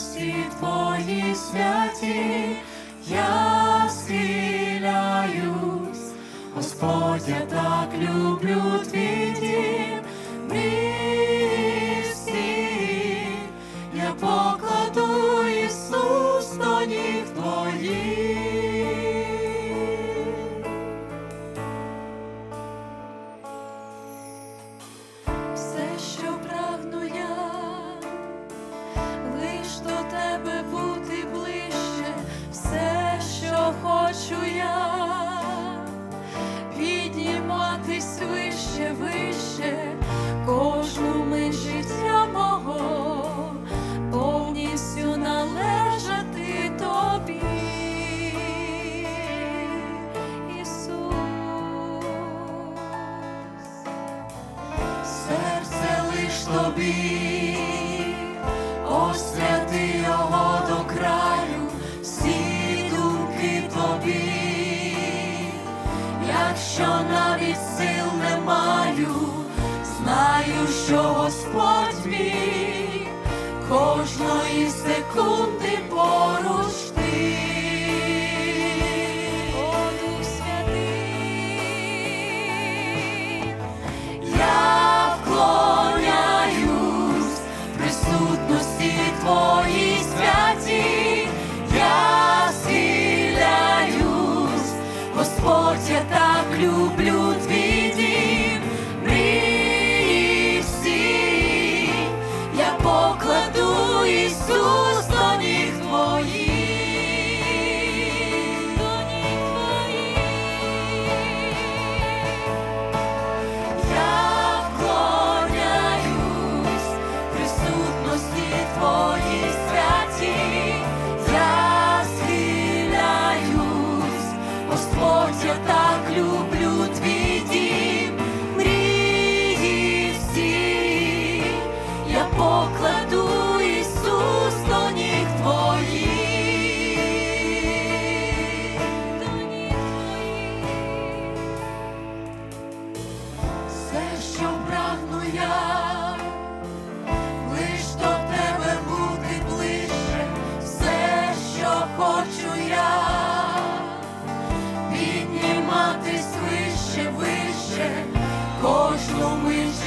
милості твої святі, я схиляюсь, Господь, я так люблю твій. Тобі, освяти його до краю, всі думки тобі, якщо навіть сил не маю, знаю, що Господь мій, кожної секунди люблю твій дім, всі, я покладу Ісус я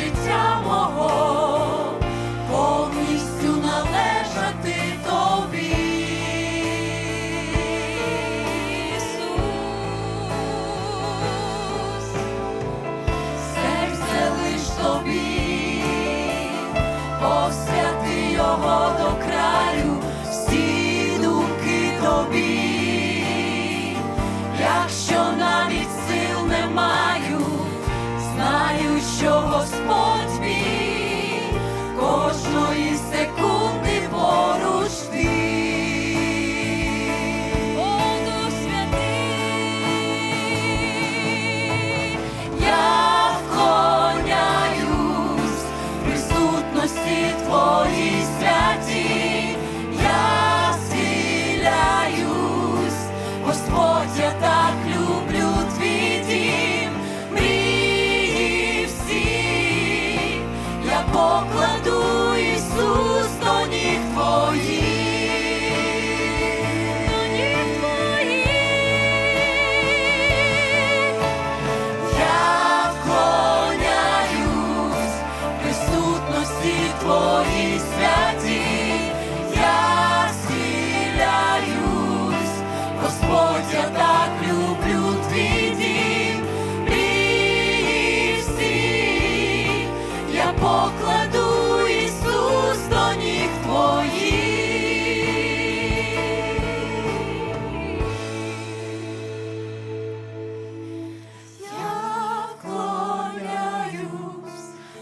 життя мого, повністю належати тобі. Ісус тобі, посвяти його що Господь мій, кожної секунди поруч ти. Дух Святий, я вклоняюсь в присутності Твоїй святі, я схиляюсь, Господь, я так Господь, я так люблю твій дім, мрії всі, я покладу Ісус до ніг твоїх. Я вклоняюсь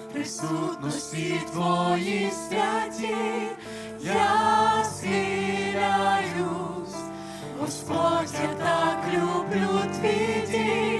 в присутності Твоїй святі, я схиляюсь, Господь, я day.